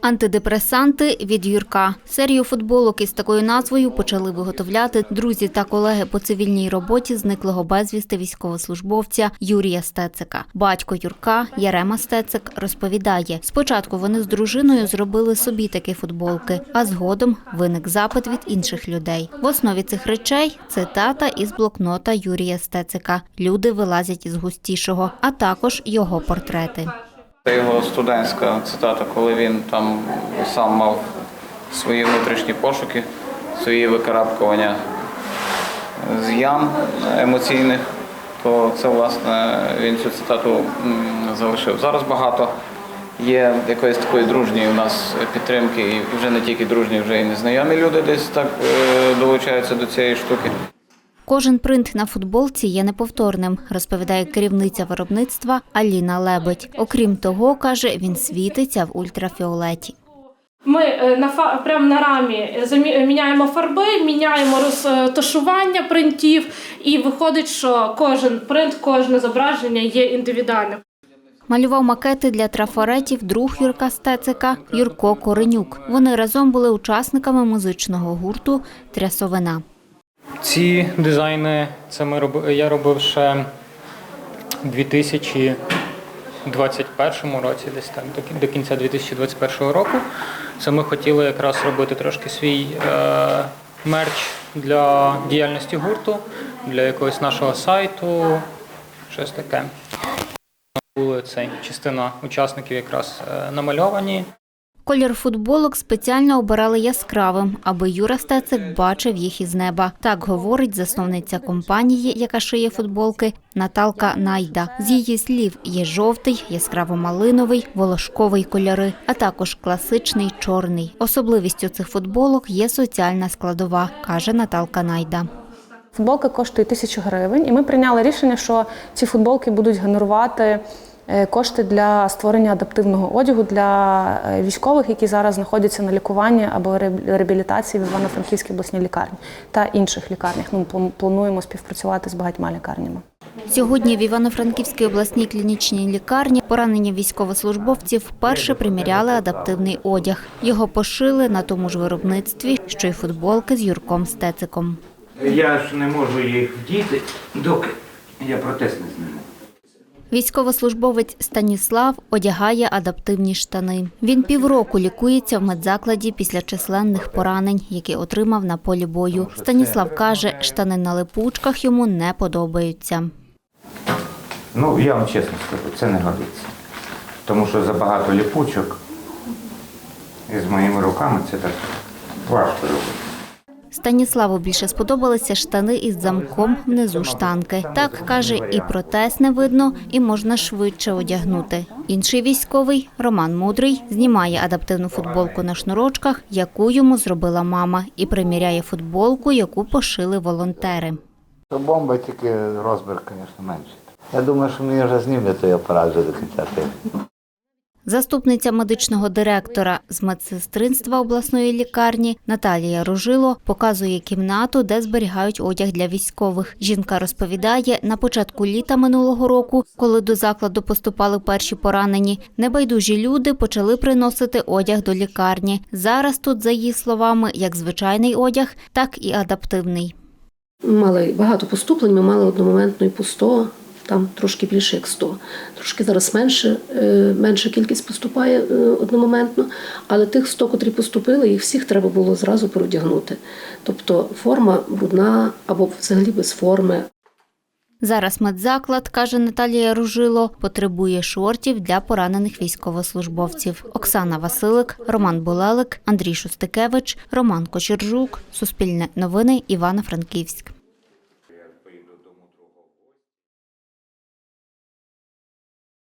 Антидепресанти від Юрка. Серію футболок із такою назвою почали виготовляти друзі та колеги по цивільній роботі зниклого безвісти військовослужбовця Юрія Стецика. Батько Юрка Ярема Стецик розповідає: спочатку вони з дружиною зробили собі такі футболки, а згодом виник запит від інших людей. В основі цих речей цитата із блокнота Юрія Стецика. Люди вилазять із густішого, а також його портрети. Це його студентська цитата, коли він там сам мав свої внутрішні пошуки, свої викарабкування з ям емоційних, то це власне він цю цитату залишив. Зараз багато є якоїсь такої дружньої у нас підтримки, і вже не тільки дружні, вже і незнайомі люди десь так е, долучаються до цієї штуки. Кожен принт на футболці є неповторним, розповідає керівниця виробництва Аліна Лебедь. Окрім того, каже, він світиться в ультрафіолеті. Ми е, на прямо на рамі міняємо фарби, міняємо розташування принтів, і виходить, що кожен принт, кожне зображення є індивідуальним. Малював макети для трафаретів друг Юрка Стецика Юрко Коренюк. Вони разом були учасниками музичного гурту Трясовина. Ці дизайни це ми роби, я робив ще у 2021 році, десь до, до кінця 2021 року. Це ми хотіли якраз робити трошки свій е, мерч для діяльності гурту, для якогось нашого сайту, щось таке. Були цей частина учасників якраз е, намальовані. Колір футболок спеціально обирали яскравим, аби Юра Стецик бачив їх із неба. Так говорить засновниця компанії, яка шиє футболки Наталка Найда. З її слів є жовтий, яскраво-малиновий, волошковий кольори, а також класичний чорний. Особливістю цих футболок є соціальна складова, каже Наталка Найда. Футболка коштує тисячу гривень, і ми прийняли рішення, що ці футболки будуть генерувати кошти для створення адаптивного одягу для е, військових, які зараз знаходяться на лікуванні або ре- реабілітації в Івано-Франківській обласній лікарні та інших лікарнях. Ну, план- плануємо співпрацювати з багатьма лікарнями. Сьогодні в Івано-Франківській обласній клінічній лікарні поранені військовослужбовці вперше приміряли адаптивний одяг. Його пошили на тому ж виробництві, що й футболки з Юрком Стециком. Я ж не можу їх вдіти, доки я протез не зніму. Військовослужбовець Станіслав одягає адаптивні штани. Він півроку лікується в медзакладі після численних поранень, які отримав на полі бою. Станіслав каже, штани на липучках йому не подобаються. Ну, я вам чесно скажу, це не годиться. Тому що забагато ліпучок і з моїми руками це так важко робити. Станіславу більше сподобалися штани із замком внизу штанки. Так каже, і протез не видно, і можна швидше одягнути. Інший військовий Роман Мудрий знімає адаптивну футболку на шнурочках, яку йому зробила мама, і приміряє футболку, яку пошили волонтери. То бомба тільки розмір, звісно, менший. Я думаю, що мені вже знімуть той апарат вже до кінця тижня. Заступниця медичного директора з медсестринства обласної лікарні Наталія Ружило показує кімнату, де зберігають одяг для військових. Жінка розповідає, на початку літа минулого року, коли до закладу поступали перші поранені, небайдужі люди почали приносити одяг до лікарні. Зараз тут, за її словами, як звичайний одяг, так і адаптивний. Мали багато поступлень, ми мали одномоментно і по 100, там трошки більше як 100. Трошки зараз менше, е, менша кількість поступає е, одномоментно, але тих 100, котрі поступили, їх всіх треба було зразу переодягнути. Тобто форма брудна або взагалі без форми. Зараз медзаклад, каже Наталія Ружило, потребує шортів для поранених військовослужбовців. Оксана Василик, Роман Булелик, Андрій Шустикевич, Роман Кочержук. Суспільне новини Івано-Франківськ.